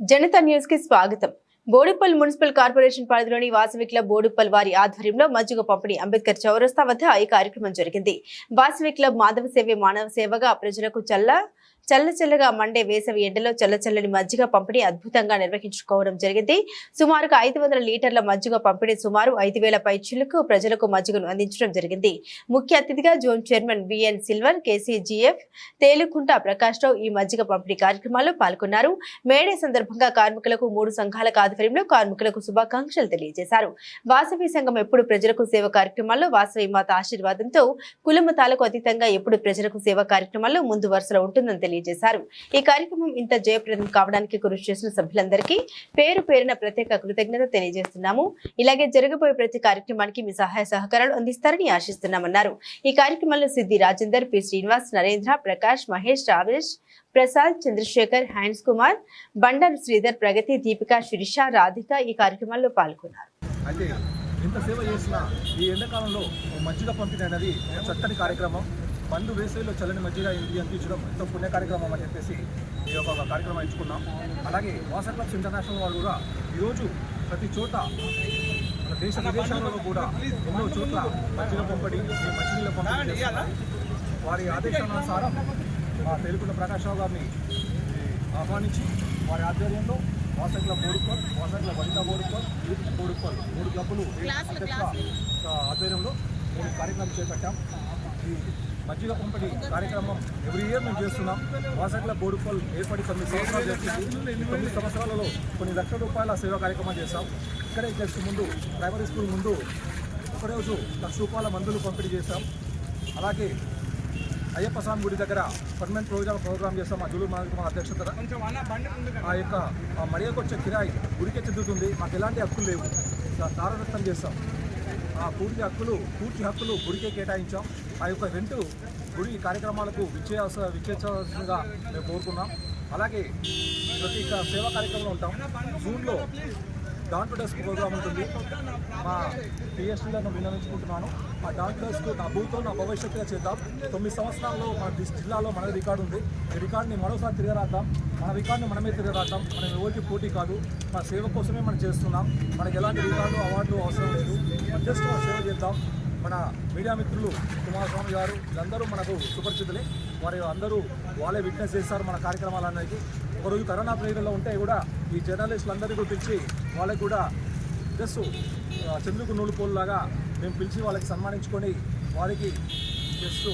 జనతా న్యూస్కి స్వాగతం. Boduppal municipal corporation పరిధిలోని వాసవి క్లబ్ వారి ఆధ్వర్యంలో మజ్జిగ పంపిణీ అంబేద్కర్ చౌరస్తా వద్ద ఈ కార్యక్రమం జరిగింది. వాసవి క్లబ్ మాధవ సేవే మానవ సేవగా ప్రజలకు చల్ల చల్లచల్లగా మండే వేసవి ఎండలో చల్లచల్లని మజ్జిగ పంపిణీ అద్భుతంగా నిర్వహించుకోవడం జరిగింది. సుమారుగా ఐదు వందల లీటర్ల మజ్జిగ పంపిణీ సుమారు ఐదు వేల పై ప్రజలకు మజ్జిగను అందించడం జరిగింది. ముఖ్య అతిథిగా zone chairman VN silver KCGF Telukunta Prakash Rao ఈ మజ్జిగ పంపిణీ కార్యక్రమాల్లో పాల్గొన్నారు. మేడే సందర్భంగా కార్మికులకు మూడు సంఘాల ఆధ్వర్యంలో కార్మికులకు శుభాకాంక్షలు తెలియజేశారు. వాసవి సంఘం ఎప్పుడు ప్రజలకు సేవ కార్యక్రమాల్లో వాసవి మాత ఆశీర్వాదంతో కులమతాలకు అతీతంగా ఎప్పుడు ప్రజలకు సేవ కార్యక్రమాల్లో ముందు వరుసలో ఉంటుందని తెలియజేశారు. ఈ కార్యక్రమం ఇంత జయప్రదం కావడానికి కృషి చేసిన సభ్యులందరికీ పేరు పేరున ప్రత్యేక కృతజ్ఞత తెలియజేస్తున్నాము. ఇలాగే జరగబోయే ప్రతి కార్యక్రమానికి మీ సహాయ సహకారాలు అందిస్తారని ఆశిస్తున్నామన్నారు. ఈ కార్యక్రమంలో సిద్ధి రాజేందర్ పి. శ్రీనివాస్ నరేంద్ర ప్రకాష్ మహేష్ రావేష్ ప్రసాద్ చంద్రశేఖర్ హ్యాండ్స్ కుమార్ బండర్ శ్రీధర్ ప్రగతి దీపిక శిరీష రాధిక ఈ కార్యక్రమాల్లో పాల్గొన్నారు. అయితే ఎంత సేవ చేసిన ఈ ఎండాకాలంలో మజ్జిగ పంపిణీ అనేది చక్కని కార్యక్రమం. మందు వేసవిలో చల్లని మజ్జిగ ఇంటికి అందించడం ఎంతో పుణ్య కార్యక్రమం అని చెప్పేసి ఈ యొక్క ఒక కార్యక్రమం ఎంచుకున్నాం. అలాగే వాసర్ క్లబ్స్ ఇంటర్నేషనల్ వాళ్ళు కూడా ఈరోజు ప్రతి చోట మన దేశ విదేశాలలో కూడా ఎన్నో చోట్ల మజ్జిగ పంపడి ఈ మజ్జిగల వారి ఆదేశానుసారం మా తెలుగుల ప్రకాశ్రావు గారిని ఆహ్వానించి వారి ఆధ్వర్యంలో వాసకుల బోడుకోల్ వాసగ్ల వనితా బోడుకోల్ యూత్ బోడుకోల్ మూడు క్లబ్బులు ఆధ్వర్యంలో మేము కార్యక్రమం చేపట్టాం. ఈ మజ్జిగ పంపిణీ కార్యక్రమం ఎవ్రీ ఇయర్ మేము చేస్తున్నాం. వాసకుల బోడుకోల్ ఏర్పడి తొమ్మిది సంవత్సరాలు చేస్తుంది తొమ్మిది సంవత్సరాలలో కొన్ని లక్షల రూపాయల సేవా కార్యక్రమం చేస్తాం ఇక్కడే జస్ట్ ముందు ప్రైమరీ స్కూల్ ముందు ఒకరోజు లక్ష రూపాయల మందులు పంపిణీ చేస్తాం అలాగే అయ్యప్ప స్వామి గుడి దగ్గర పర్మనెంట్ ప్రోగ్రామ్ ప్రోగ్రామ్ చేస్తాం మా జూలు మా అధ్యక్షత ఆ యొక్క ఆ వచ్చే కిరాయి గుడికే చెందుతుంది మాకు ఎలాంటి హక్కులు లేవు. దా- చేస్తాం ఆ పూర్తి హక్కులు పూర్తి హక్కులు గుడికే కేటాయించాం. ఆ యొక్క రెంటు గుడి కార్యక్రమాలకు విచ్చేయాల్సిన విచ్చేసాల్సిందిగా మేము కోరుకున్నాం. అలాగే ప్రతి సేవా కార్యక్రమంలో ఉంటాం. జూన్లో డాన్ టు డెస్క్ ప్రోగ్రామ్ ఉంటుంది. మా పిఎస్టీలను విన్నవించుకుంటున్నాను. ఆ డాన్ టు డెస్క్ నా భూతో నా భవిష్యత్తుగా చేద్దాం. తొమ్మిది సంవత్సరాల్లో మన జిల్లాలో మన రికార్డు ఉంది. ఈ రికార్డుని మరోసారి తిరగరాద్దాం. మన రికార్డుని మనమే తిరగరాద్దాం. మనం ఎవరికి పోటీ కాదు. మన సేవ కోసమే మనం చేస్తున్నాం. మనకి ఎలాంటి రికార్డు అవార్డులు అవసరం లేదు. జస్ట్ మన సేవ చేద్దాం. మన మీడియా మిత్రులు కుమారస్వామి గారు వీళ్ళందరూ మనకు సుపరిచితులే. వారు అందరూ వాళ్ళే విట్నెస్ చేస్తారు మన కార్యక్రమాలనేది ఒకరోజు కరోనా పీరియడ్లో ఉంటే కూడా ఈ జర్నలిస్టులు అందరినీ వాళ్ళకి కూడా జస్ట్ చంద్రుకు నూలుపోలులాగా మేము పిలిచి వాళ్ళకి సన్మానించుకొని వారికి జస్ట్